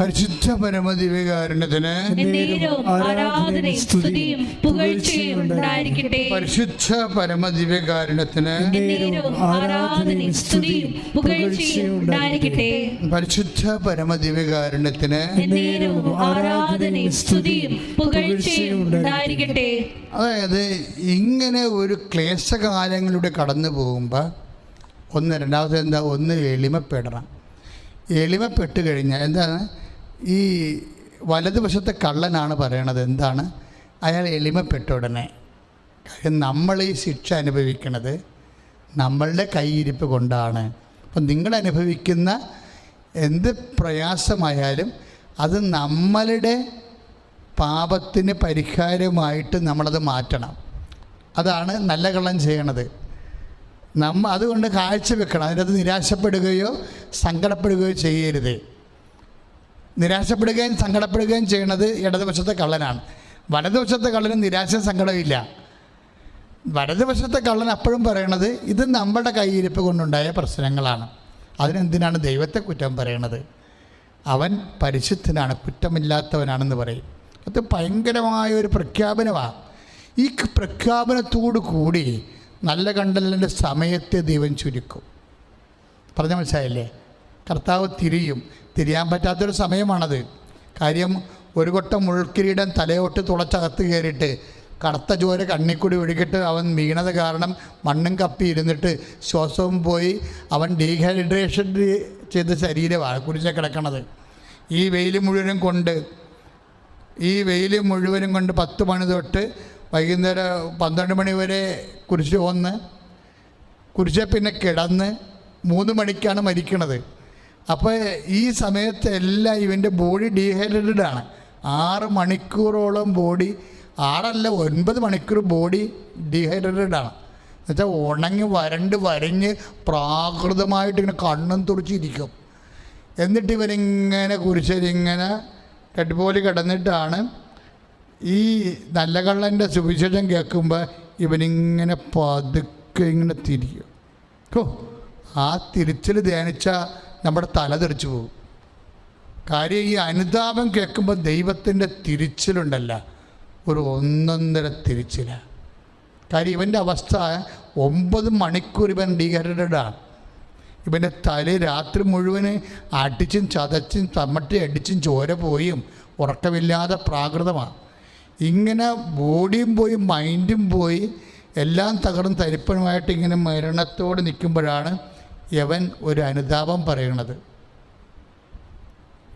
പരിശുദ്ധ ഉണ്ടായിരിക്കട്ടെ. പരിശുദ്ധ ഉണ്ടായിരിക്കട്ടെ. പരിശുദ്ധ ഉണ്ടായിരിക്കട്ടെ. അതായത് ഇങ്ങനെ ഒരു ക്ലേശകാലങ്ങളിലൂടെ കടന്നു പോകുമ്പോൾ ഒന്ന് രണ്ടാമത്തെ എന്താ? ഒന്ന് എളിമപ്പെടണം. എളിമപ്പെട്ട് കഴിഞ്ഞാൽ എന്താണ്? ഈ വലതുവശത്തെ കള്ളനാണ് പറയണത് എന്താണ്? അയാൾ എളിമപ്പെട്ട ഉടനെ. കാര്യം നമ്മൾ ഈ ശിക്ഷ അനുഭവിക്കണത് നമ്മളുടെ കൈയിരിപ്പ് കൊണ്ടാണ്. അപ്പം നിങ്ങൾ അനുഭവിക്കുന്ന എന്ത് പ്രയാസമായാലും അത് നമ്മളുടെ പാപത്തിന് പരിഹാരമായിട്ട് നമ്മളത് മാറ്റണം. അതാണ് നല്ല കള്ളം ചെയ്യണത്. നമ്മ അതുകൊണ്ട് കാഴ്ച വെക്കണം അതിനകത്ത് നിരാശപ്പെടുകയോ സങ്കടപ്പെടുകയോ ചെയ്യരുത്. നിരാശപ്പെടുകയും സങ്കടപ്പെടുകയും ചെയ്യുന്നത് ഇടതുവശത്തെ കള്ളനാണ്. വലതുവശത്തെ കള്ളന് നിരാശ സങ്കടമില്ല വലതുവശത്തെ കള്ളൻ അപ്പോഴും പറയണത് ഇത് നമ്മുടെ കൈയിരിപ്പ് കൊണ്ടുണ്ടായ പ്രശ്നങ്ങളാണ്. അതിനെന്തിനാണ് ദൈവത്തെ കുറ്റം പറയണത്? അവൻ പരിശുദ്ധനാണ് കുറ്റമില്ലാത്തവനാണെന്ന് പറയും. അത് ഭയങ്കരമായ ഒരു പ്രഖ്യാപനമാണ് ഈ പ്രഖ്യാപനത്തോടു കൂടി നല്ല കണ്ടലിന്റെ സമയത്തെ ദൈവം ചുരുക്കും. പറഞ്ഞ മനസ്സിലായില്ലേ? കർത്താവ് തിരിയും. തിരിയാൻ പറ്റാത്തൊരു സമയമാണത്. കാര്യം ഒരു കൊട്ടം മുൾക്കിരീടം തലയോട്ട് തുളച്ചകത്ത് കയറിയിട്ട് കറുത്ത ചോര കണ്ണിക്കൂടി ഒഴുകിട്ട് അവൻ വീണത് കാരണം മണ്ണും കപ്പി ഇരുന്നിട്ട് ശ്വാസവും പോയി അവൻ ഡീഹൈഡ്രേഷൻ ചെയ്ത ശരീരമാണ് കുരിശ കിടക്കണത്. ഈ വെയിൽ മുഴുവനും കൊണ്ട് ഈ വെയിൽ മുഴുവനും കൊണ്ട് പത്ത് മണി തൊട്ട് വൈകുന്നേരം പന്ത്രണ്ട് മണി വരെ കുരിശ് വന്ന് കുരിശ പിന്നെ കിടന്ന് മൂന്ന് മണിക്കാണ് മരിക്കണത്. അപ്പോൾ ഈ സമയത്തെല്ലാം ഇവന്റെ ബോഡി ഡീഹൈഡ്രേറ്റഡ് ആണ്. ആറ് മണിക്കൂറോളം ബോഡി ആറല്ല ഒൻപത് മണിക്കൂർ ബോഡി ഡീഹൈഡ്രേറ്റഡ് ആണ്. എന്നുവെച്ചാൽ ഉണങ്ങി വരണ്ട് വരഞ്ഞ് പ്രാകൃതമായിട്ട് ഇങ്ങനെ കണ്ണും തുറച്ചിരിക്കും എന്നിട്ട് ഇവരിങ്ങനെ കുരിശരിങ്ങനെ കെട്ടുപോലെ കിടന്നിട്ടാണ് ഈ നല്ല കള്ളന്റെ സുവിശേഷം കേൾക്കുമ്പോൾ ഇവനിങ്ങനെ പതുക്കെ ഇങ്ങനെ തിരിക്കും ഓ ആ തിരിച്ചിൽ ധ്യാനിച്ച നമ്മുടെ തല തെറിച്ചു പോകും. കാര്യം ഈ അനുതാപം കേൾക്കുമ്പോൾ ദൈവത്തിന്റെ തിരിച്ചിലുണ്ടല്ല ഒരു ഒന്നൊന്നര തിരിച്ചില. കാര്യം ഇവന്റെ അവസ്ഥ ഒമ്പത് മണിക്കൂർ ഇവൻ ഡീഹൈഡ്രേറ്റഡ് ആണ് ഇവന്റെ തല രാത്രി മുഴുവൻ അടിച്ചും ചതച്ചും തമ്മട്ടി അടിച്ചും ചോര പോയും ഉറക്കമില്ലാതെ പ്രാകൃതമാണ് ഇങ്ങനെ ബോഡിയും പോയി മൈൻഡും പോയി എല്ലാം തകർന്ന് തരിപ്പണമായിട്ട് ഇങ്ങനെ മരണത്തോട് നിൽക്കുമ്പോഴാണ് യവൻ ഒരു അനുതാപം പറയണത്.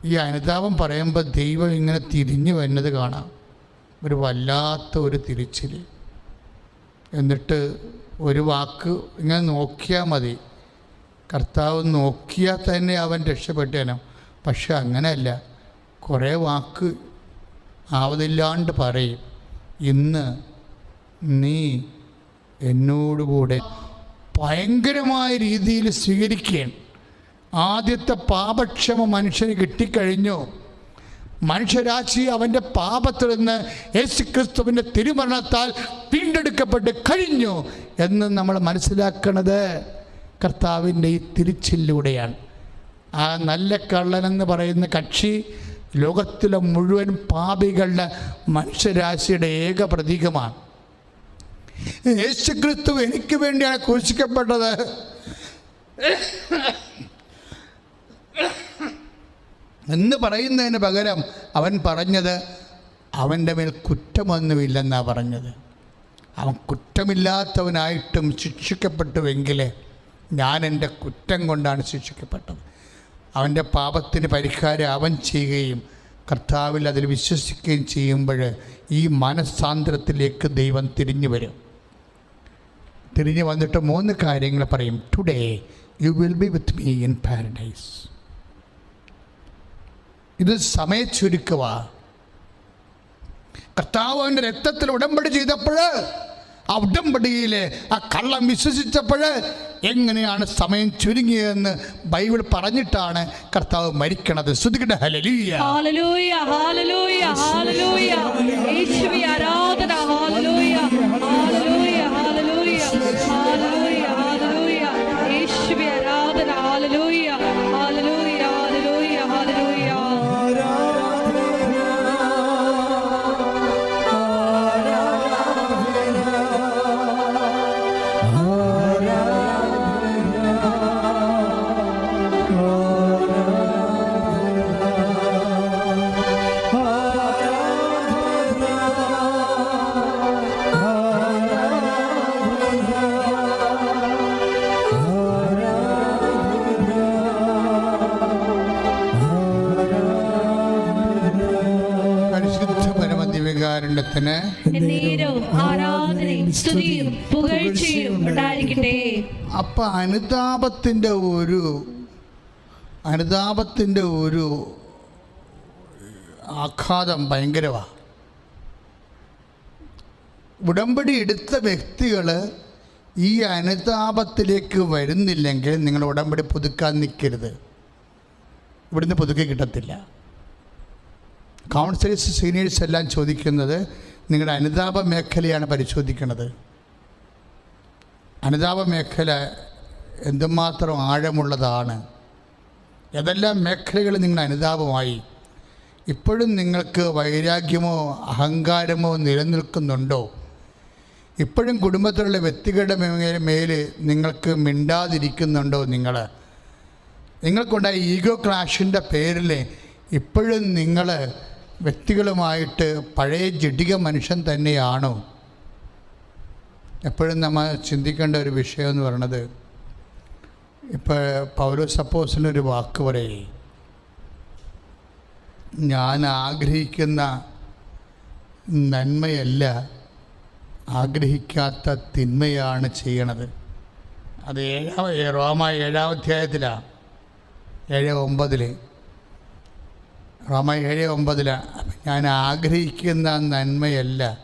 ഈ അനുതാപം പറയുമ്പോൾ ദൈവം ഇങ്ങനെ തിരിഞ്ഞു വരുന്നത് കാണാം. ഒരു വല്ലാത്ത ഒരു തിരിച്ചിൽ എന്നിട്ട് ഒരു വാക്ക് ഇങ്ങനെ നോക്കിയാൽ മതി. കർത്താവ് നോക്കിയാൽ തന്നെ അവൻ രക്ഷപ്പെട്ടേനോ. പക്ഷെ അങ്ങനെയല്ല. കുറേ വാക്ക് ആവതില്ലാണ്ട് പറയും. ഇന്ന് നീ എന്നോടുകൂടെ ഭയങ്കരമായ രീതിയിൽ സ്വീകരിക്കുകയാണ്. ആദ്യത്തെ പാപക്ഷമ മനുഷ്യന് കിട്ടിക്കഴിഞ്ഞു മനുഷ്യരാശി അവന്റെ പാപത്തിൽ നിന്ന് യേശു ക്രിസ്തുവിന്റെ തിരുമരണത്താൽ വീണ്ടെടുക്കപ്പെട്ട് കഴിഞ്ഞു എന്ന് നമ്മൾ മനസ്സിലാക്കുന്നത് കർത്താവിന്റെ ഈ തിരിച്ചിലൂടെയാണ്. ആ നല്ല കള്ളനെന്ന് പറയുന്ന കക്ഷി ലോകത്തിലെ മുഴുവൻ പാപികളുടെ മനുഷ്യരാശിയുടെ ഏക പ്രതീകമാണ്. യേശു ക്രിസ്തു എനിക്ക് വേണ്ടിയാണ് ക്രൂശിക്കപ്പെട്ടത്. എന്ന് പറയുന്നതിന് പകരം അവൻ പറഞ്ഞത് അവന്റെ മേൽ കുറ്റമൊന്നുമില്ലെന്നാണ് പറഞ്ഞത്. അവൻ കുറ്റമില്ലാത്തവനായിട്ടും ശിക്ഷിക്കപ്പെട്ടുവെങ്കിൽ ഞാൻ എന്റെ കുറ്റം കൊണ്ടാണ് ശിക്ഷിക്കപ്പെട്ടത്. അവന്റെ പാപത്തിന് പരിഹാരം അവൻ ചെയ്യുകയും കർത്താവിൽ അതിൽ വിശ്വസിക്കുകയും ചെയ്യുമ്പോൾ ഈ മനസ്സാന്തരത്തിലേക്ക് ദൈവം തിരിഞ്ഞു വരും. തിരിഞ്ഞു വന്നിട്ട് മൂന്ന് കാര്യങ്ങൾ പറയും. Today you will be with me in paradise ഇത് സമയ ചുരുക്കുക കർത്താവ് അവന്റെ രക്തത്തിൽ ഉടമ്പടി ചെയ്തപ്പോൾ ആ ഉടമ്പടിയിൽ ആ കള്ളം വിശ്വസിച്ചപ്പോൾ എങ്ങനെയാണ് സമയം ചുരുങ്ങിയതെന്ന് ബൈബിൾ പറഞ്ഞിട്ടാണ് കർത്താവ് മരിക്കണത്. ശ്രുതികട ഹലലൂയ ഹാലലൂയ ഹാലലൂയ ഹാലലൂയ ആരാധന ഹാലലൂയ ഹല്ലേലൂയ. അപ്പം അനുതാപത്തിന്റെ ഒരു അനുതാപത്തിന്റെ ഒരു ആഘാതം ഭയങ്കരമാണ് ഉടമ്പടി എടുത്ത വ്യക്തികൾ ഈ അനുതാപത്തിലേക്ക് വരുന്നില്ലെങ്കിൽ നിങ്ങൾ ഉടമ്പടി പുതുക്കാൻ നിൽക്കരുത്. ഇവിടുന്ന് പുതുക്കി കിട്ടത്തില്ല. കൗൺസിലേഴ്സ് സീനിയേഴ്സ് എല്ലാം ചോദിക്കുന്നത് നിങ്ങളുടെ അനുതാപ മേഖലയാണ് പരിശോധിക്കുന്നത് അനുതാപ മേഖല എന്തുമാത്രം ആഴമുള്ളതാണ്. ഏതെല്ലാം മേഖലകൾ നിങ്ങൾ അനുതാപമായി. ഇപ്പോഴും നിങ്ങൾക്ക് വൈരാഗ്യമോ അഹങ്കാരമോ നിലനിൽക്കുന്നുണ്ടോ. ഇപ്പോഴും കുടുംബത്തിലുള്ള വ്യക്തികളുടെ മേൽ നിങ്ങൾക്ക് മിണ്ടാതിരിക്കുന്നുണ്ടോ നിങ്ങൾ നിങ്ങൾക്കുണ്ടായ ഈഗോ ക്ലാഷിന്റെ പേരിൽ ഇപ്പോഴും നിങ്ങൾ വ്യക്തികളുമായിട്ട് പഴയ ജഡിക മനുഷ്യൻ തന്നെയാണോ. എപ്പോഴും നമ്മൾ ചിന്തിക്കേണ്ട ഒരു വിഷയം എന്ന് പറയുന്നത് ഇപ്പോൾ പൗരോ സപ്പോസിനൊരു വാക്ക് പറയേ. ഞാൻ ആഗ്രഹിക്കുന്ന നന്മയല്ല ആഗ്രഹിക്കാത്ത തിന്മയാണ് ചെയ്യണത്. അത് ഏഴാം റോമ ഏഴാം അധ്യായത്തിലാണ് ഏഴ് ഒമ്പതിൽ റോമ ഏഴ് ഒമ്പതിലാണ് ഞാൻ ആഗ്രഹിക്കുന്ന നന്മയല്ല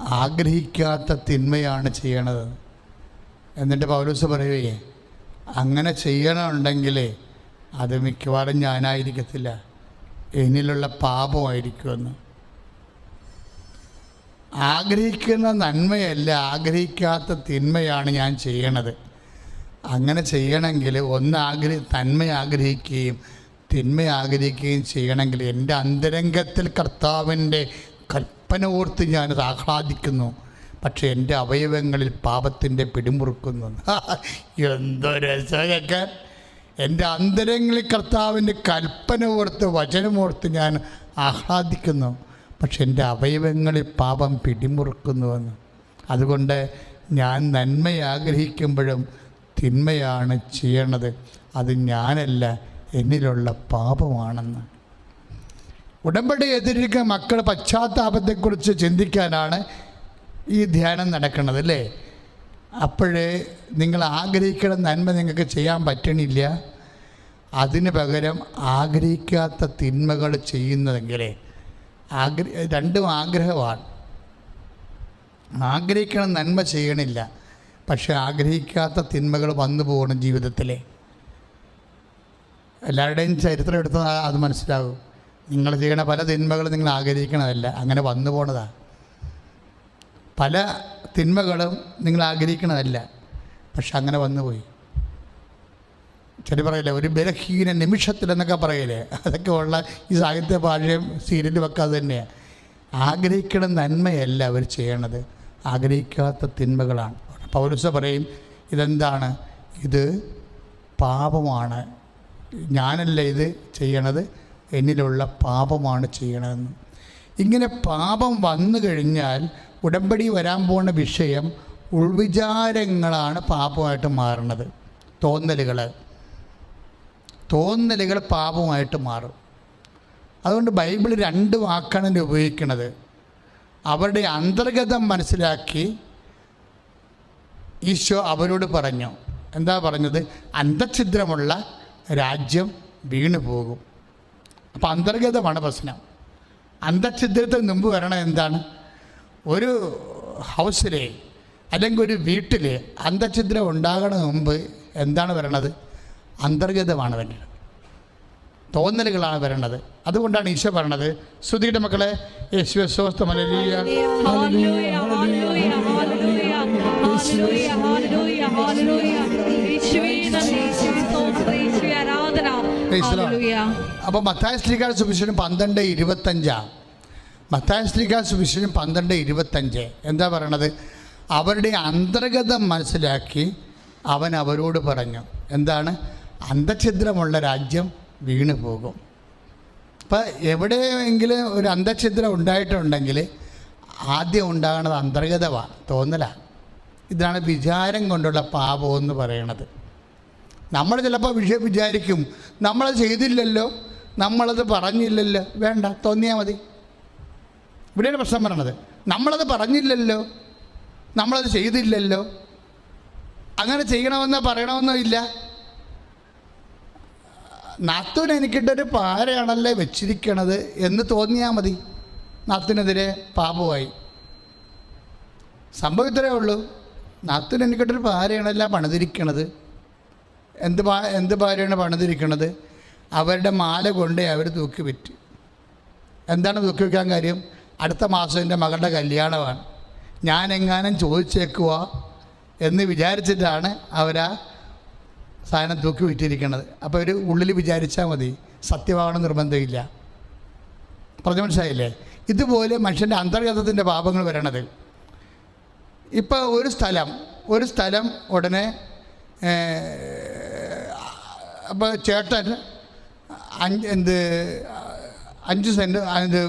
ആഗ്രഹിക്കാത്ത തിന്മയാണ് ചെയ്യണത്. എന്നിട്ട് പൗലൂസ് പറയുകയെ അങ്ങനെ ചെയ്യണമുണ്ടെങ്കിൽ അത് മിക്കവാറും ഞാനായിരിക്കത്തില്ല. എന്നിലുള്ള പാപമായിരിക്കുമെന്ന്. ആഗ്രഹിക്കുന്ന നന്മയല്ല ആഗ്രഹിക്കാത്ത തിന്മയാണ് ഞാൻ ചെയ്യണത്. അങ്ങനെ ചെയ്യണമെങ്കിൽ ഒന്ന് ആഗ്രഹി നന്മ ആഗ്രഹിക്കുകയും തിന്മ ആഗ്രഹിക്കുകയും ചെയ്യണമെങ്കിൽ എന്റെ അന്തരംഗത്തിൽ കർത്താവിന്റെ കൽപ്പന ഓർത്ത് ഞാനത് ആഹ്ലാദിക്കുന്നു. പക്ഷെ എന്റെ അവയവങ്ങളിൽ പാപത്തിന്റെ പിടിമുറുക്കുന്നു എന്തോ രസമൊക്കെ. എന്റെ അന്തരങ്ങളിൽ കർത്താവിന്റെ കൽപ്പന ഓർത്ത് വചനമോർത്ത് ഞാൻ ആഹ്ലാദിക്കുന്നു. പക്ഷെ എന്റെ അവയവങ്ങളിൽ പാപം പിടിമുറുക്കുന്നുവെന്ന്. അതുകൊണ്ട് ഞാൻ നന്മ ആഗ്രഹിക്കുമ്പോഴും തിന്മയാണ് ചെയ്യണത്. അത് ഞാനല്ല എന്നിലുള്ള പാപമാണെന്ന്. ഉടമ്പടി എതിരിക്കുന്ന മക്കൾ പശ്ചാത്താപത്തെക്കുറിച്ച് ചിന്തിക്കാനാണ് ഈ ധ്യാനം നടക്കുന്നത് അല്ലേ? അപ്പോഴേ നിങ്ങൾ ആഗ്രഹിക്കുന്ന നന്മ നിങ്ങൾക്ക് ചെയ്യാൻ പറ്റണില്ല. അതിന് പകരം ആഗ്രഹിക്കാത്ത തിന്മകൾ ചെയ്യുന്നതെങ്കിലേ ആഗ്രഹ രണ്ടും ആഗ്രഹമാണ്. ആഗ്രഹിക്കണം നന്മ ചെയ്യണില്ല പക്ഷെ ആഗ്രഹിക്കാത്ത തിന്മകൾ വന്നു പോകണം ജീവിതത്തിലെ. എല്ലാവരുടെയും ചരിത്രം എടുത്താൽ അത് മനസ്സിലാകും. നിങ്ങൾ ചെയ്യണ പല തിന്മകളും നിങ്ങൾ ആഗ്രഹിക്കണതല്ല അങ്ങനെ വന്നു പോണതാണ് പല തിന്മകളും നിങ്ങൾ ആഗ്രഹിക്കണതല്ല. പക്ഷെ അങ്ങനെ വന്നുപോയി. ചില പറയില്ലേ ഒരു ബലഹീന നിമിഷത്തിൽ എന്നൊക്കെ പറയില്ലേ അതൊക്കെ ഉള്ള ഈ സാഹിത്യ ഭാഷയും സീരിയലും ഒക്കെ അത് തന്നെയാണ് ആഗ്രഹിക്കണ നന്മയല്ല അവർ ചെയ്യണത്. ആഗ്രഹിക്കാത്ത തിന്മകളാണ്. പൗരസ പറയും ഇതെന്താണ്? ഇത് പാപമാണ്. ഞാനല്ല ഇത് ചെയ്യണത്. എന്നിലുള്ള പാപമാണ് ചെയ്യണതെന്ന്. ഇങ്ങനെ പാപം വന്നു കഴിഞ്ഞാൽ ഉടമ്പടി വരാൻ പോകുന്ന വിഷയം ഉൾവിചാരങ്ങളാണ് പാപമായിട്ട് മാറുന്നത് തോന്നലുകൾ തോന്നലുകൾ പാപമായിട്ട് മാറും. അതുകൊണ്ട് ബൈബിൾ രണ്ട് വാക്കാണ് ഇതിൽ ഉപയോഗിക്കുന്നത് അവരുടെ അന്തർഗതം മനസ്സിലാക്കി ഈശോ അവരോട് പറഞ്ഞു. എന്താ പറഞ്ഞത്? അന്തഛിദ്രമുള്ള രാജ്യം വീണു പോകും. അപ്പം അന്തർഗതമാണ് പ്രശ്നം. അന്തഛിദ്രത്തിന് മുമ്പ് വരണം എന്താണ്? ഒരു ഹൗസിലെ അല്ലെങ്കിൽ ഒരു വീട്ടിൽ അന്തഛിദ്രം ഉണ്ടാകണ മുമ്പ് എന്താണ് വരണത് അന്തർഗതമാണ് വരേണ്ടത് തോന്നലുകളാണ് വരേണ്ടത് അതുകൊണ്ടാണ് ഈശോ പറഞ്ഞത് ശ്രുതിയുടെ മക്കളെ യേശുവെ അപ്പോൾ മത്തായ സ്ത്രീകാർ സുഭിഷനും പന്ത്രണ്ട് ഇരുപത്തഞ്ചാണ് മത്തായ സ്ത്രീകാർ സുവിശേഷം പന്ത്രണ്ട് ഇരുപത്തഞ്ച്. എന്താ പറയണത്? അവരുടെ അന്തർഗതം മനസ്സിലാക്കി അവൻ അവരോട് പറഞ്ഞു എന്താണ്? അന്തഛിദ്രമുള്ള രാജ്യം വീണു പോകും. അപ്പം എവിടെയെങ്കിലും ഒരു അന്തഛിദ്രം ഉണ്ടായിട്ടുണ്ടെങ്കിൽ ആദ്യം ഉണ്ടാകുന്നത് അന്തർഗതമാണ് തോന്നലാണ് ഇതാണ് വിചാരം കൊണ്ടുള്ള പാപം എന്ന് പറയണത്. നമ്മൾ ചിലപ്പോൾ വിഷയം വിചാരിക്കും നമ്മളത് ചെയ്തില്ലല്ലോ നമ്മളത് പറഞ്ഞില്ലല്ലോ വേണ്ട തോന്നിയാൽ മതി. ഇവിടെയാണ് പ്രശ്നം പറയണത്. നമ്മളത് പറഞ്ഞില്ലല്ലോ. നമ്മളത് ചെയ്തില്ലല്ലോ. അങ്ങനെ ചെയ്യണമെന്നോ പറയണമെന്നോ ഇല്ല. നാത്തൂൻ എനിക്കിട്ടൊരു പാരയാണല്ലേ വെച്ചിരിക്കണത് എന്ന് തോന്നിയാൽ മതി. നാത്തിനെതിരെ പാപമായി സംഭവം ഉള്ളൂ. നാത്തൂൻ എനിക്കിട്ടൊരു പാരയാണല്ല പണിതിരിക്കണത്. എന്ത് പാ എന്ത് ഭാര്യയാണ് പണിതിരിക്കണത്? അവരുടെ മാല കൊണ്ടേ അവർ തൂക്കി വിറ്റ് എന്താണ് തൂക്കി വയ്ക്കാൻ കാര്യം? അടുത്ത മാസം എന്റെ മകളുടെ കല്യാണമാണ്. ഞാൻ എങ്ങാനും ചോദിച്ചേക്കുക എന്ന് വിചാരിച്ചിട്ടാണ് അവരാ സാധനം തൂക്കി വിറ്റിരിക്കുന്നത് അപ്പോൾ ഒരു ഉള്ളിൽ വിചാരിച്ചാൽ മതി സത്യമാവണം നിർബന്ധമില്ല. പറഞ്ഞു മനസ്സിലായില്ലേ? ഇതുപോലെ മനുഷ്യന്റെ അന്തർഗതത്തിന്റെ പാപങ്ങൾ വരണത്. ഇപ്പോൾ ഒരു സ്ഥലം ഒരു സ്ഥലം ഉടനെ അപ്പോൾ ചേട്ടൻ അഞ്ച് എന്ത് അഞ്ച് സെന്റ് ഇത്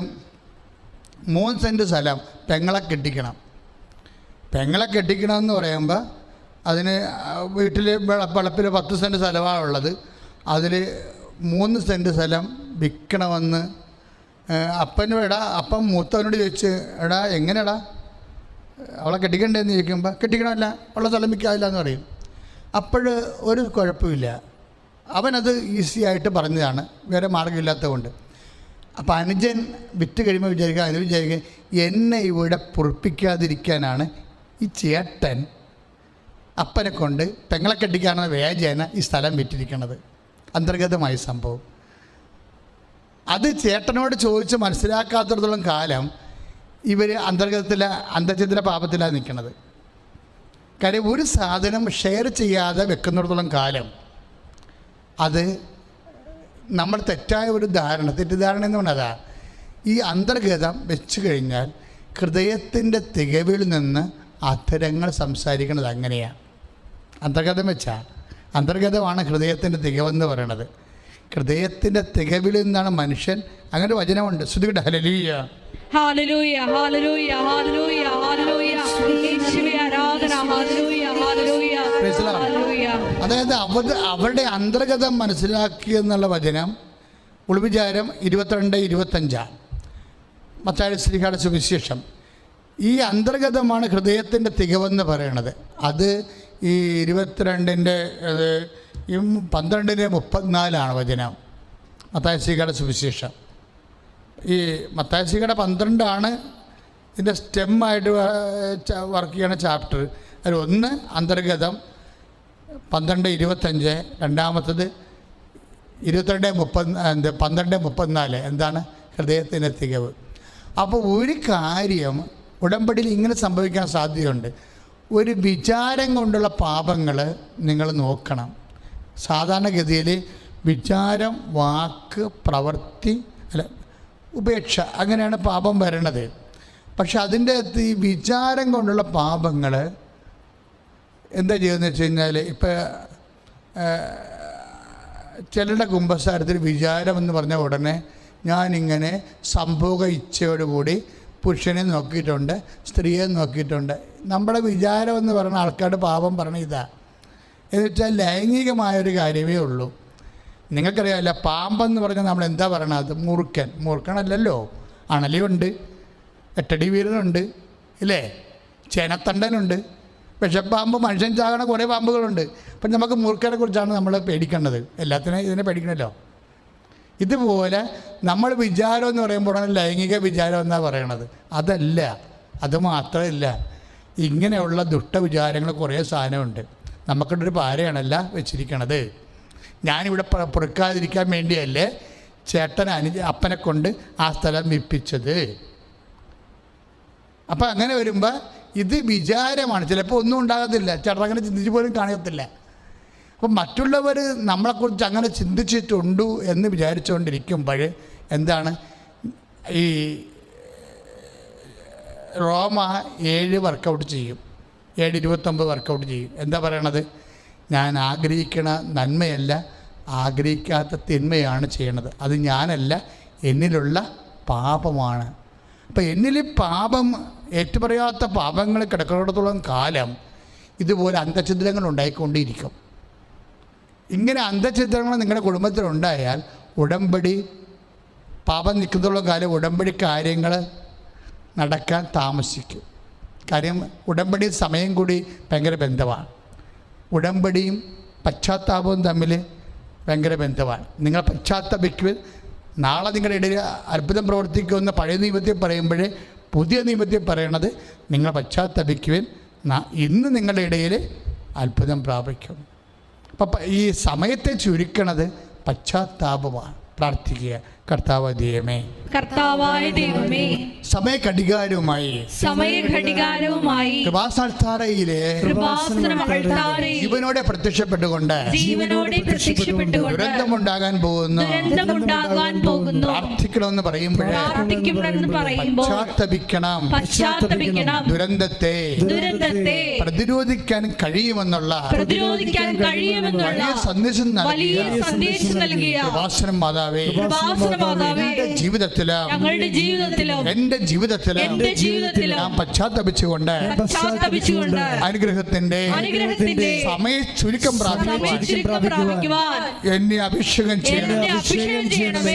മൂന്ന് സെന്റ് സ്ഥലം പെങ്ങളെ കെട്ടിക്കണം. പെങ്ങളെ കെട്ടിക്കണം എന്ന് പറയുമ്പോൾ അതിന് വീട്ടിൽ വളപ്പിൽ പത്ത് സെന്റ് സ്ഥലമാണ് ഉള്ളത്. അതിൽ മൂന്ന് സെന്റ് സ്ഥലം വിൽക്കണമെന്ന് അപ്പനും എടാ അപ്പം മൂത്തവനോട് ചോദിച്ച് എടാ എങ്ങനെടാ? അവളെ കെട്ടിക്കണ്ടേന്ന് ചോദിക്കുമ്പോൾ കെട്ടിക്കണമല്ല ഉള്ള സ്ഥലം വിൽക്കാവില്ല എന്ന് പറയും. അപ്പോൾ ഒരു കുഴപ്പമില്ല. അവനത് ഈസി ആയിട്ട് പറഞ്ഞതാണ്. വേറെ മാർഗമില്ലാത്തത് കൊണ്ട് അപ്പോൾ അനുജൻ വിറ്റ് കഴിയുമ്പോൾ വിചാരിക്കുക അനു വിചാരിക്കുക എന്നെ ഇവിടെ പൊറപ്പിക്കാതിരിക്കാനാണ് ഈ ചേട്ടൻ അപ്പനെ കൊണ്ട് പെങ്ങളെ കെട്ടിക്കാണെന്ന വേജേന ഈ സ്ഥലം വിറ്റിരിക്കണത്. അന്തർഗതമായ സംഭവം. അത് ചേട്ടനോട് ചോദിച്ച് മനസ്സിലാക്കാത്തിടത്തോളം കാലം ഇവർ അന്തർഗതത്തിലെ അന്തർചിത്ര പാപത്തിലാണ് നിൽക്കുന്നത് കാര്യം ഒരു സാധനം ഷെയർ ചെയ്യാതെ വെക്കുന്നിടത്തോളം കാലം അത് നമ്മൾ തെറ്റായ ഒരു ധാരണ തെറ്റിദ്ധാരണ എന്ന് പറഞ്ഞതാ ഈ അന്തർഗതം വെച്ച് കഴിഞ്ഞാൽ ഹൃദയത്തിന്റെ തികവിൽ നിന്ന് അധരങ്ങൾ സംസാരിക്കുന്നത് അങ്ങനെയാണ് അന്തർഗതം വെച്ചാൽ അന്തർഗതമാണ് ഹൃദയത്തിന്റെ തികവെന്ന് പറയണത്. ഹൃദയത്തിന്റെ തികവിൽ നിന്നാണ് മനുഷ്യൻ അങ്ങനെ വചനമുണ്ട്. ശ്രുതികട്ടെ ഹലലീയ യേശുവേ ആരാധന. Praise the Lord. ഹല്ലേലൂയ അതായത് അവ അവരുടെ അന്തർഗതം മനസ്സിലാക്കി എന്നുള്ള വചനം ഉൾവിചാരം ഇരുപത്തിരണ്ട് ഇരുപത്തഞ്ചാണ് മത്തായ ശ്രീഹാട സുവിശേഷം. ഈ അന്തർഗതമാണ് ഹൃദയത്തിന്റെ തികവെന്ന് പറയണത്. അത് ഈ ഇരുപത്തിരണ്ടിന്റെ പന്ത്രണ്ടിന്റെ മുപ്പത്തിനാലാണ് വചനം. മത്തായ ശ്രീഹാട സുവിശേഷം. ഈ മത്തായ ശ്രീഹാട പന്ത്രണ്ടാണ് ഇതിന്റെ സ്റ്റെമ്മായിട്ട് വർക്ക് ചെയ്യണ ചാപ്റ്റർ അതിൽ ഒന്ന് അന്തർഗതം പന്ത്രണ്ട് ഇരുപത്തഞ്ച് രണ്ടാമത്തത് ഇരുപത്തിരണ്ട് മുപ്പത് എന്ത് പന്ത്രണ്ട് മുപ്പത്തിനാല്. എന്താണ്? ഹൃദയത്തിന്റെ തികവ് അപ്പോൾ ഒരു കാര്യം ഉടമ്പടിയിൽ ഇങ്ങനെ സംഭവിക്കാൻ സാധ്യതയുണ്ട്. ഒരു വിചാരം കൊണ്ടുള്ള പാപങ്ങൾ നിങ്ങൾ നോക്കണം. സാധാരണഗതിയിൽ വിചാരം വാക്ക് പ്രവൃത്തി ഉപേക്ഷ. അങ്ങനെയാണ് പാപം വരണത്. പക്ഷെ അതിന്റെ അകത്ത് ഈ വിചാരം കൊണ്ടുള്ള പാപങ്ങൾ എന്താ ചെയ്യുന്നത് വെച്ച് കഴിഞ്ഞാൽ ഇപ്പം ചിലരുടെ കുംഭസാരത്തിൽ വിചാരം എന്ന് പറഞ്ഞ ഉടനെ ഞാനിങ്ങനെ സംഭോഗ ഇച്ഛയോടുകൂടി പുരുഷനെ നോക്കിയിട്ടുണ്ട് സ്ത്രീയെ നോക്കിയിട്ടുണ്ട്. നമ്മുടെ വിചാരം എന്ന് പറയുന്ന ആൾക്കാരുടെ പാപം പറഞ്ഞ ഇതാ. എന്നുവെച്ചാൽ ലൈംഗികമായൊരു കാര്യമേ ഉള്ളൂ. നിങ്ങൾക്കറിയാമല്ല പാമ്പെന്ന് പറഞ്ഞാൽ നമ്മൾ എന്താ പറയണത് മുറുക്കൻ മുറുക്കണല്ലോ അണലിയുണ്ട് എട്ടടി വീരനുണ്ട് ഇല്ലേ? ചേനത്തണ്ടനുണ്ട്. വിഷപ്പാമ്പ് മനുഷ്യൻ ചാകണ കുറേ പാമ്പുകളുണ്ട്. അപ്പം നമുക്ക് മൂർഖനെ കുറിച്ചാണ് നമ്മൾ പേടിക്കേണ്ടത്. എല്ലാത്തിനും ഇതിനെ പേടിക്കണമല്ലോ ഇതുപോലെ നമ്മൾ വിചാരം എന്ന് പറയുമ്പോഴാണ് ലൈംഗിക വിചാരം എന്നാണ് പറയണത്. അതല്ല. അത് മാത്രമല്ല. ഇങ്ങനെയുള്ള ദുഷ്ടവിചാരങ്ങൾ കുറേ സാധനമുണ്ട്. നമുക്കിട്ടൊരു പാരയാണല്ല വെച്ചിരിക്കണത്. ഞാനിവിടെ പൊറുക്കാതിരിക്കാൻ വേണ്ടിയല്ലേ ചേട്ടൻ അനുജ അപ്പനെ കൊണ്ട് ആ സ്ഥലം വിപ്പിച്ചത് അപ്പം അങ്ങനെ വരുമ്പോൾ ഇത് വിചാരമാണ്. ചിലപ്പോൾ ഒന്നും ഉണ്ടാകത്തില്ല. ചേട്ടൻ അങ്ങനെ ചിന്തിച്ച് പോലും കാണത്തില്ല അപ്പം മറ്റുള്ളവർ നമ്മളെക്കുറിച്ച് അങ്ങനെ ചിന്തിച്ചിട്ടുണ്ടു എന്ന് വിചാരിച്ചുകൊണ്ടിരിക്കുമ്പോൾ എന്താണ്? ഈ റോമ ഏഴ് വർക്കൗട്ട് ചെയ്യും. ഏഴ് ഇരുപത്തൊമ്പത് വർക്കൗട്ട് ചെയ്യും. എന്താ പറയണത്? ഞാൻ ആഗ്രഹിക്കണ നന്മയല്ല. ആഗ്രഹിക്കാത്ത തിന്മയാണ് ചെയ്യണത്. അത് ഞാനല്ല എന്നിലുള്ള പാപമാണ്. അപ്പം എന്നിൽ പാപം ഏറ്റുപറയാത്ത പാപങ്ങൾ കിടക്കുന്നിടത്തോളം കാലം ഇതുപോലെ അന്ധഛിദ്രങ്ങൾ ഉണ്ടായിക്കൊണ്ടിരിക്കും ഇങ്ങനെ അന്ധഛിദ്രങ്ങൾ നിങ്ങളുടെ കുടുംബത്തിലുണ്ടായാൽ ഉടമ്പടി പാപം നിൽക്കുന്നതോളം കാലം ഉടമ്പടി കാര്യങ്ങൾ നടക്കാൻ താമസിക്കും. കാര്യം ഉടമ്പടി സമയം കൂടി ഭയങ്കര ബന്ധമാണ്. ഉടമ്പടിയും പശ്ചാത്താപവും തമ്മിൽ ഭയങ്കര ബന്ധമാണ്. നിങ്ങൾ പശ്ചാത്തപിക്കുവിൻ നാളെ നിങ്ങളുടെ ഇടയിൽ അത്ഭുതം പ്രവർത്തിക്കുമെന്ന് പഴയ നിയമത്തിൽ പറയുമ്പോൾ പുതിയ നിയമത്തിൽ പറയണത് നിങ്ങൾ പശ്ചാത്തപിക്കുവിൻ ഇന്ന് നിങ്ങളുടെ ഇടയിൽ അത്ഭുതം പ്രാപിക്കും. അപ്പം ഈ സമയത്തെ ചുരുക്കണത് പശ്ചാത്താപമാണ്. പ്രാർത്ഥിക്കുക. കർത്താവ് ദൈവമേ. കർത്താവായ ദൈവമേ. സമയഘടികാരവുമായി സമയഘടികാരവുമായി അൾത്താരയിൽ ജീവനോടെ പ്രത്യക്ഷപ്പെട്ടുകൊണ്ട് ജീവനോടെ പ്രത്യക്ഷപ്പെട്ടുകൊണ്ട് ദുരന്തമുണ്ടാകാൻ പോകുന്നു. ദുരന്തമുണ്ടാകാൻ പോകുന്നു. പ്രാർത്ഥിക്കണമെന്ന് പറയുമ്പോൾ പ്രാർത്ഥിക്കണമെന്ന് പറയുമ്പോൾ പശ്ചാത്തപിക്കണം. പശ്ചാത്തപിക്കണം. ദുരന്തത്തെ ദുരന്തത്തെ പ്രതിരോധിക്കാൻ കഴിയുമെന്നുള്ള പ്രതിരോധിക്കാൻ കഴിയുമെന്നുള്ള വലിയ സന്ദേശം വലിയ നൽകിയ സന്ദേശം നൽകിയ കൃപാസനം മാതാവേ. കൃപാസന മാതാവേ എന്റെ ജീവിതത്തിലും ഞങ്ങളുടെ ജീവിതത്തിലും എന്റെ ജീവിതത്തിൽ എന്റെ ജീവിതത്തിലും ഞാൻ പശ്ചാത്തപിച്ചുകൊണ്ട് പശ്ചാത്തപിച്ചുകൊണ്ട് അനുഗ്രഹത്തിന്റെ അനുഗ്രഹത്തിന്റെ സമയ ചുരുക്കം പ്രാപിക്കുവാൻ എന്നെ അഭിഷേകം ചെയ്യണം. എന്നെ അഭിഷേകം ചെയ്യണമേ.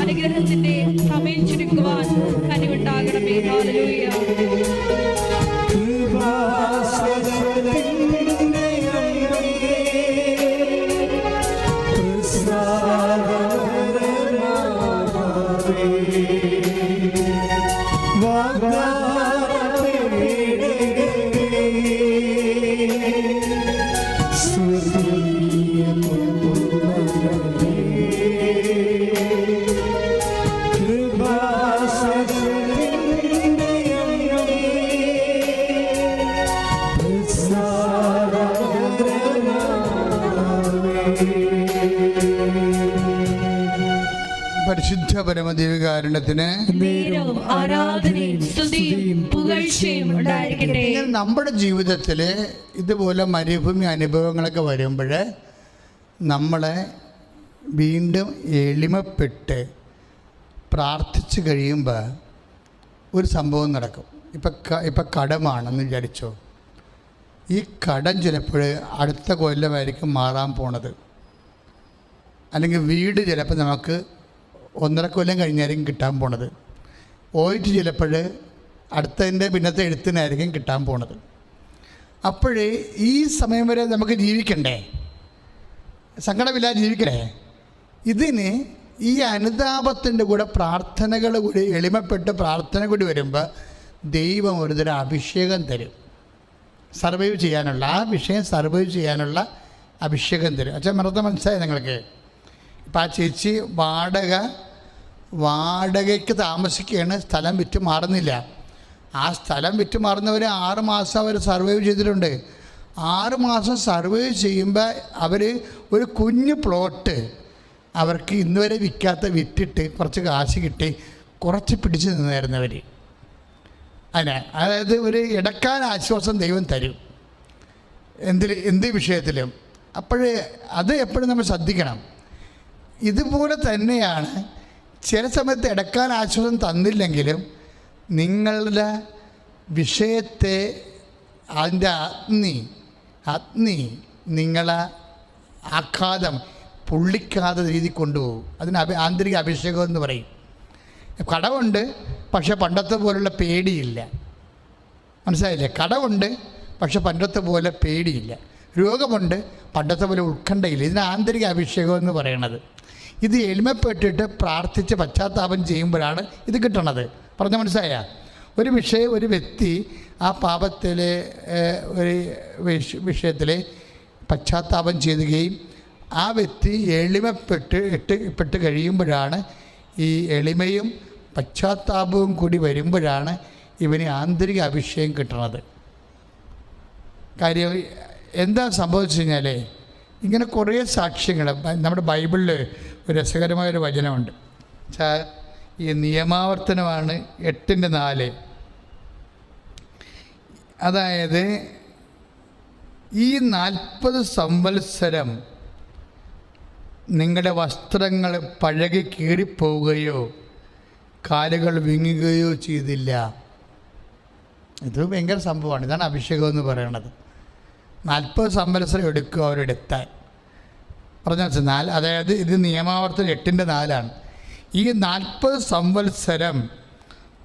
അനുഗ്രഹത്തിന്റെ സമയം ചുരുക്കുവാൻ കനിവുണ്ടാകണമേ. പരിശുദ്ധ ഇങ്ങനെ നമ്മുടെ ജീവിതത്തിൽ ഇതുപോലെ മരുഭൂമി അനുഭവങ്ങളൊക്കെ വരുമ്പോൾ നമ്മളെ വീണ്ടും എളിമപ്പെട്ട് പ്രാർത്ഥിച്ചു കഴിയുമ്പോൾ ഒരു സംഭവം നടക്കും. ഇപ്പം ഇപ്പം കടമാണെന്ന് വിചാരിച്ചോ. ഈ കടം ചിലപ്പോൾ അടുത്ത കൊല്ലമായിരിക്കും മാറാൻ പോണത്. അല്ലെങ്കിൽ വീട് ചിലപ്പോൾ നമുക്ക് ഒന്നര കൊല്ലം കഴിഞ്ഞായിരിക്കും കിട്ടാൻ പോണത്. പോയിട്ട് ചിലപ്പോൾ അടുത്തതിന്റെ പിന്നത്തെ എഴുത്തിനായിരിക്കും കിട്ടാൻ പോണത്. അപ്പോഴേ ഈ സമയം വരെ നമുക്ക് ജീവിക്കണ്ടേ? സങ്കടമില്ലാതെ ജീവിക്കണേ? ഇതിന് ഈ അനുതാപത്തിന്റെ കൂടെ പ്രാർത്ഥനകൾ കൂടി എളിമപ്പെട്ട് പ്രാർത്ഥന കൂടി വരുമ്പോൾ ദൈവം ഒരുതരം അഭിഷേകം തരും. സർവൈവ് ചെയ്യാനുള്ള ആ വിഷയം സർവൈവ് ചെയ്യാനുള്ള അഭിഷേകം തരും. അച്ഛൻ മറത്ത മനസ്സിലായി നിങ്ങൾക്ക്? ആ ചേച്ചി വാടക വാടകയ്ക്ക് താമസിക്കുകയാണ്. സ്ഥലം വിറ്റ് മാറുന്നില്ല. ആ സ്ഥലം വിറ്റ് മാറുന്നവർ ആറ് മാസം അവർ സർവൈവ് ചെയ്തിട്ടുണ്ട്. ആറ് മാസം സർവൈവ് ചെയ്യുമ്പോൾ അവർ ഒരു കുഞ്ഞു പ്ലോട്ട് അവർക്ക് ഇന്ന് വരെ വിൽക്കാത്ത വിറ്റിട്ട് കുറച്ച് കാശ് കിട്ടി കുറച്ച് പിടിച്ച് നിന്നായിരുന്നവർ അതിനെ അതായത് ഒരു ഇടക്കാൻ ആശ്വാസം ദൈവം തരും. എന്തിൽ എന്ത് വിഷയത്തിലും. അപ്പോഴേ അത് എപ്പോഴും നമ്മൾ ശ്രദ്ധിക്കണം. ഇതുപോലെ തന്നെയാണ് ചില സമയത്ത് എടുക്കാൻ ആശ്വാസം തന്നില്ലെങ്കിലും നിങ്ങളുടെ വിഷയത്തെ അതിന്റെ അഗ്നി അഗ്നി നിങ്ങളെ ആഘാതം പൊള്ളിക്കാതെ രീതി കൊണ്ടുപോകും. അതിന് അഭി ആന്തരിക അഭിഷേകം എന്ന് പറയും. കടമുണ്ട് പക്ഷെ പണ്ടത്തെ പോലുള്ള പേടിയില്ല. മനസ്സിലായില്ലേ? കടമുണ്ട് പക്ഷെ പണ്ടത്തെ പോലെ പേടിയില്ല. രോഗമുണ്ട് പണ്ടത്തെ പോലെ ഉത്കണ്ഠയില്ല. ഇതിന് ആന്തരിക അഭിഷേകം എന്ന് പറയണത്. ഇത് എളിമപ്പെട്ടിട്ട് പ്രാർത്ഥിച്ച് പശ്ചാത്താപം ചെയ്യുമ്പോഴാണ് ഇത് കിട്ടണത്. പറഞ്ഞ മനസ്സിലായ? ഒരു വിഷയം ഒരു വ്യക്തി ആ പാപത്തിലെ ഒരു വിഷയത്തിൽ പശ്ചാത്താപം ചെയ്യുകയും ആ വ്യക്തി എളിമപ്പെട്ട് ഇട്ട് പെട്ട് കഴിയുമ്പോഴാണ് ഈ എളിമയും പശ്ചാത്താപവും കൂടി വരുമ്പോഴാണ് ഇവന് ആന്തരിക അഭിഷേകം കിട്ടണത്. കാര്യം എന്താ സംഭവിച്ചു കഴിഞ്ഞാൽ ഇങ്ങനെ കുറേ സാക്ഷ്യങ്ങൾ നമ്മുടെ ബൈബിളിൽ ഒരു രസകരമായൊരു വചനമുണ്ട്. വെച്ചാൽ ഈ നിയമാവർത്തനമാണ് എട്ടിന്റെ നാല്. അതായത് ഈ നാൽപ്പത് സംവത്സരം നിങ്ങളുടെ വസ്ത്രങ്ങൾ പഴകി കീറിപ്പോവുകയോ കാലുകൾ വിങ്ങുകയോ ചെയ്തില്ല. ഇത് ഭയങ്കര സംഭവമാണ്. ഇതാണ് അഭിഷേകം എന്ന് പറയുന്നത് നാൽപ്പത് സംവത്സരം എടുക്കും അവരുടെ എത്താൻ പറഞ്ഞ നാല് അതായത് ഇത് നിയമാവർത്തനം എട്ടിന്റെ നാലാണ്. ഈ നാൽപ്പത് സംവത്സരം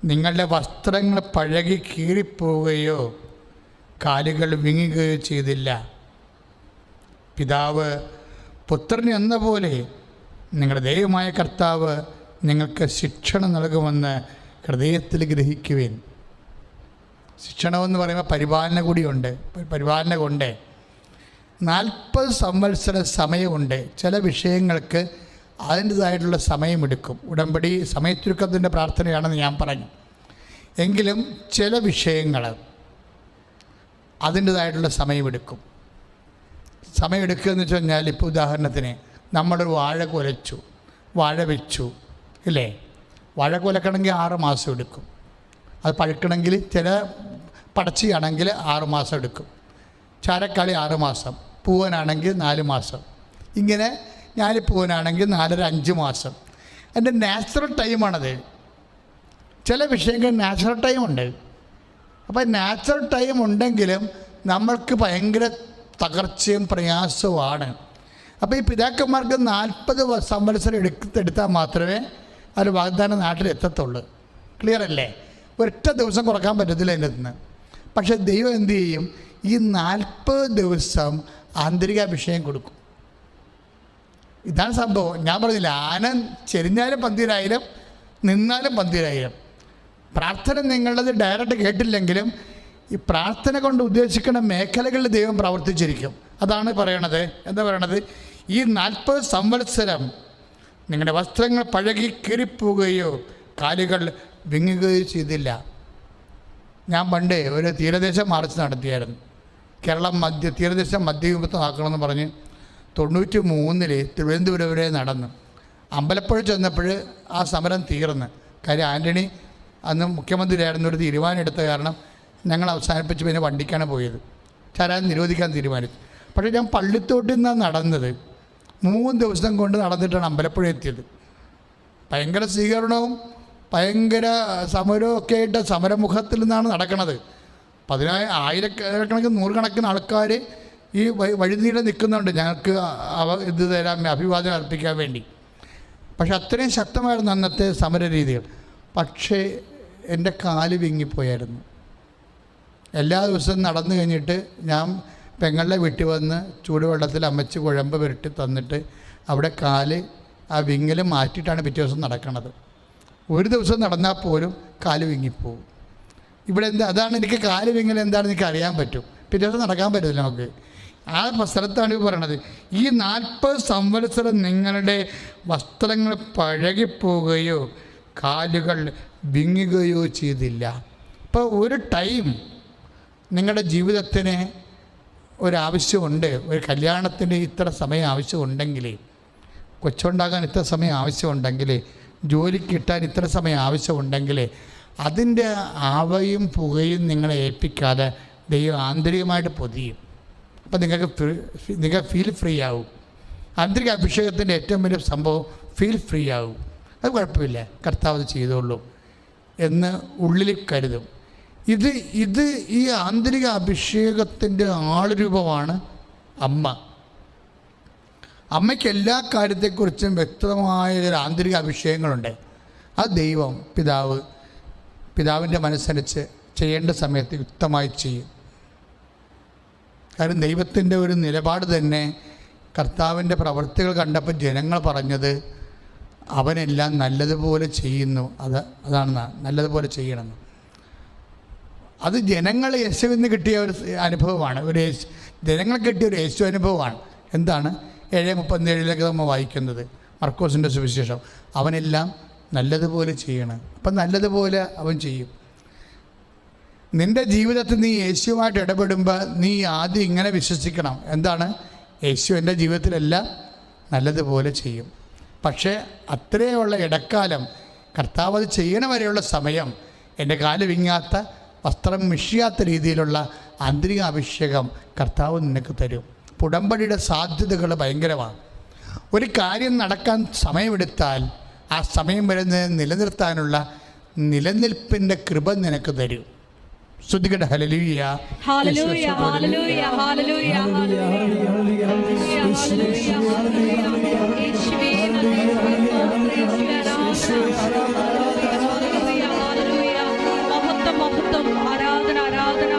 നിങ്ങളുടെ വസ്ത്രങ്ങൾ പഴകി കീറിപ്പോവുകയോ കാലുകൾ വിങ്ങുകയോ ചെയ്തില്ല. പിതാവ് പുത്രൻ എന്ന പോലെ നിങ്ങളുടെ ദൈവമായ കർത്താവ് നിങ്ങൾക്ക് ശിക്ഷണം നൽകുമെന്ന് ഹൃദയത്തിൽ ഗ്രഹിക്കുവേൻ. ശിക്ഷണമെന്ന് പറയുമ്പോൾ പരിപാലന കൂടിയുണ്ട്. പരിപാലന കൊണ്ട്. നാൽപ്പത് സംവത്സര സമയമുണ്ട്. ചില വിഷയങ്ങൾക്ക് അതിന്റേതായിട്ടുള്ള സമയമെടുക്കും. ഉടമ്പടി സമയച്ചുരുക്കത്തിന്റെ പ്രാർത്ഥനയാണെന്ന് ഞാൻ പറഞ്ഞു. എങ്കിലും ചില വിഷയങ്ങൾ അതിന്റേതായിട്ടുള്ള സമയമെടുക്കും. സമയമെടുക്കുക എന്ന് വെച്ച് കഴിഞ്ഞാൽ ഇപ്പോൾ ഉദാഹരണത്തിന് നമ്മളൊരു വാഴ കുലച്ചു വാഴ വെച്ചു ഇല്ലേ? വാഴ കുലക്കണമെങ്കിൽ ആറ് മാസം എടുക്കും. അത് പഴുക്കണമെങ്കിൽ ചില പടച്ചിയാണെങ്കിൽ ആറ് മാസം എടുക്കും. ചാരക്കാളി ആറ് മാസം പൂവനാണെങ്കിൽ നാല് മാസം. ഇങ്ങനെ ഞാലിപ്പൂവനാണെങ്കിൽ നാലര അഞ്ച് മാസം. എന്റെ നാച്ചുറൽ ടൈമാണത്. ചില വിഷയങ്ങൾ നാച്ചുറൽ ടൈം ഉണ്ട് അപ്പോൾ നാച്ചുറൽ ടൈം ഉണ്ടെങ്കിലും നമ്മൾക്ക് ഭയങ്കര തകർച്ചയും പ്രയാസവുമാണ് അപ്പോൾ ഈ പിതാക്കന്മാർക്ക് നാൽപ്പത് സംവത്സരം എടുത്തെടുത്താൽ മാത്രമേ അവർ വാഗ്ദാനം നാട്ടിൽ എത്തത്തുള്ളൂ. ക്ലിയർ അല്ലേ ഒരൊറ്റ ദിവസം കുറയ്ക്കാൻ പറ്റത്തില്ല എന്റെ നിന്ന്. പക്ഷേ ദൈവം എന്തു ചെയ്യും? ഈ നാൽപ്പത് ദിവസം ആന്തരിക അഭിഷേകം കൊടുക്കും. ഇതാണ് സംഭവം. ഞാൻ പറഞ്ഞില്ല ആന ചെരിഞ്ഞാലും പന്തിരായാലും നിന്നാലും പന്തിരായിരം പ്രാർത്ഥന നിങ്ങളത് ഡയറക്റ്റ് കേട്ടില്ലെങ്കിലും ഈ പ്രാർത്ഥന കൊണ്ട് ഉദ്ദേശിക്കുന്ന മേഖലകളിൽ ദൈവം പ്രവർത്തിച്ചിരിക്കും. അതാണ് പറയണത്. എന്താ പറയണത്? ഈ നാൽപ്പത് സംവത്സരം നിങ്ങളുടെ വസ്ത്രങ്ങൾ പഴകി കീറിപ്പോവുകയോ കാലുകൾ വിങ്ങുകയോ ചെയ്തില്ല. ഞാൻ പണ്ടേ ഒരു തീരദേശം മാർച്ച് നടത്തിയായിരുന്നു. കേരളം മധ്യ തീരദേശം മധ്യയുഗത്തമാക്കണമെന്ന് പറഞ്ഞ് തൊണ്ണൂറ്റി മൂന്നിൽ തിരുവനന്തപുരം വരെ നടന്ന് അമ്പലപ്പുഴ ചെന്നപ്പോൾ ആ സമരം തീർന്ന്. കാര്യം ആന്റണി അന്ന് മുഖ്യമന്ത്രിയായിരുന്ന ഒരു തീരുമാനം എടുത്ത കാരണം ഞങ്ങൾ അവസാനിപ്പിച്ച് പിന്നെ വണ്ടിക്കാണ് പോയത്. ചരാൻ നിരോധിക്കാൻ തീരുമാനിച്ചു. പക്ഷേ ഞാൻ പള്ളിത്തോട്ടിൽ നിന്നാണ് നടന്നത്. മൂന്ന് ദിവസം കൊണ്ട് നടന്നിട്ടാണ് അമ്പലപ്പുഴ എത്തിയത്. ഭയങ്കര സ്വീകരണവും ഭയങ്കര സമരവും ഒക്കെ ആയിട്ട് സമരമുഖത്തിൽ നിന്നാണ് നടക്കുന്നത് പതിനായ ആയിരക്കണക്കിന് നൂറുകണക്കിന് ആൾക്കാർ ഈ വഴിനീളെ നിൽക്കുന്നുണ്ട്. ഞങ്ങൾക്ക് അവ ഇത് തരാൻ അഭിവാദനം അർപ്പിക്കാൻ വേണ്ടി. പക്ഷെ അത്രയും ശക്തമായിരുന്നു അന്നത്തെ സമര രീതികൾ പക്ഷേ എന്റെ കാൽ വിങ്ങിപ്പോയായിരുന്നു. എല്ലാ ദിവസവും നടന്നു കഴിഞ്ഞിട്ട് ഞാൻ പെങ്ങളുടെ വീട്ടിൽ വന്ന് ചൂടുവെള്ളത്തിൽ അമ്മച്ച് കുഴമ്പ് പുരട്ടി തന്നിട്ട് അവിടെ കാൽ ആ വിങ്ങൽ മാറ്റിയിട്ടാണ് പിറ്റേ ദിവസം നടക്കുന്നത് ഒരു ദിവസം നടന്നാൽ പോലും കാൽ വിങ്ങിപ്പോവും. ഇവിടെ എന്താ അതാണ് എനിക്ക് കാര്യം വിങ്ങൽ എന്താണെന്ന് എനിക്ക് അറിയാൻ പറ്റും. ദിവസം നടക്കാൻ പറ്റില്ല നമുക്ക്. ആ സ്ഥലത്താണ് ഈ പറയണത്. ഈ നാൽപ്പത് സംവത്സരം നിങ്ങളുടെ വസ്ത്രങ്ങൾ പഴകിപ്പോവുകയോ കാലുകൾ വിങ്ങുകയോ ചെയ്തില്ല. ഇപ്പോൾ ഒരു ടൈം നിങ്ങളുടെ ജീവിതത്തിന് ഒരാവശ്യമുണ്ട്. ഒരു കല്യാണത്തിന് ഇത്ര സമയം ആവശ്യമുണ്ടെങ്കിൽ കൊച്ചുണ്ടാകാൻ ഇത്ര സമയം ആവശ്യമുണ്ടെങ്കിൽ ജോലി കിട്ടാൻ ഇത്ര സമയം ആവശ്യമുണ്ടെങ്കിൽ അതിന്റെ ആവയും പുകയും നിങ്ങളെ ഏൽപ്പിക്കാതെ ദൈവം ആന്തരികമായിട്ട് പൊതിയും. അപ്പം നിങ്ങൾക്ക് നിങ്ങൾ ഫീൽ ഫ്രീ ആവും. ആന്തരിക അഭിഷേകത്തിന്റെ ഏറ്റവും വലിയ സംഭവം ഫീൽ ഫ്രീ ആവും. അത് കുഴപ്പമില്ല. കർത്താവ് ചെയ്തോളൂ എന്ന് ഉള്ളിൽ കരുതും. ഇത് ഇത് ഈ ആന്തരിക അഭിഷേകത്തിന്റെ ആളുരൂപമാണ് അമ്മ. അമ്മയ്ക്ക് എല്ലാ കാര്യത്തെക്കുറിച്ചും വ്യക്തമായ ഒരു ആന്തരിക അഭിഷേകങ്ങളുണ്ട്. അത് ദൈവം പിതാവ് പിതാവിന്റെ മനസ്സനുസരിച്ച് ചെയ്യേണ്ട സമയത്ത് യുക്തമായി ചെയ്യും. കാരണം ദൈവത്തിന്റെ ഒരു നിലപാട് തന്നെ കർത്താവിന്റെ പ്രവൃത്തികൾ കണ്ടപ്പോൾ ജനങ്ങൾ പറഞ്ഞത് അവനെല്ലാം നല്ലതുപോലെ ചെയ്യുന്നു. അത് അതാണ് നല്ലതുപോലെ ചെയ്യണമെന്ന്. അത് ജനങ്ങൾ യേശുവിൽ നിന്ന് കിട്ടിയ ഒരു അനുഭവമാണ്. ഒരു യേശു ജനങ്ങൾ കിട്ടിയ ഒരു യേശു അനുഭവമാണ്. എന്താണ്? ഏഴ് മുപ്പത്തിയേഴിലേക്ക് നമ്മൾ വായിക്കുന്നത്. മർക്കോസിന്റെ സുവിശേഷം. അവനെല്ലാം നല്ലതുപോലെ ചെയ്യണം. അപ്പം നല്ലതുപോലെ അവൻ ചെയ്യും. നിന്റെ ജീവിതത്തിൽ നീ യേശുവുമായിട്ട് ഇടപെടുമ്പോൾ നീ ആദ്യം ഇങ്ങനെ വിശ്വസിക്കണം. എന്താണ്? യേശു എന്റെ ജീവിതത്തിലെല്ലാം നല്ലതുപോലെ ചെയ്യും. പക്ഷേ അത്രയുള്ള ഇടക്കാലം കർത്താവ് അത് ചെയ്യണ വരെയുള്ള സമയം എന്റെ കാൽ വിങ്ങാത്ത വസ്ത്രം മിഷിയാത്ത രീതിയിലുള്ള ആന്തരിക അഭിഷേകം കർത്താവ് നിനക്ക് തരും. പുടമ്പടിയുടെ സാധ്യതകൾ ഭയങ്കരമാണ്. ഒരു കാര്യം നടക്കാൻ സമയമെടുത്താൽ ആ സമയം വരുന്നത് നിലനിർത്താനുള്ള നിലനിൽപ്പിന്റെ കൃപ നിനക്ക് തരും ശ്രദ്ധിക്കട്ടെ ഹലലൂയ ഹലലൂയ ആരാധന ആരാധന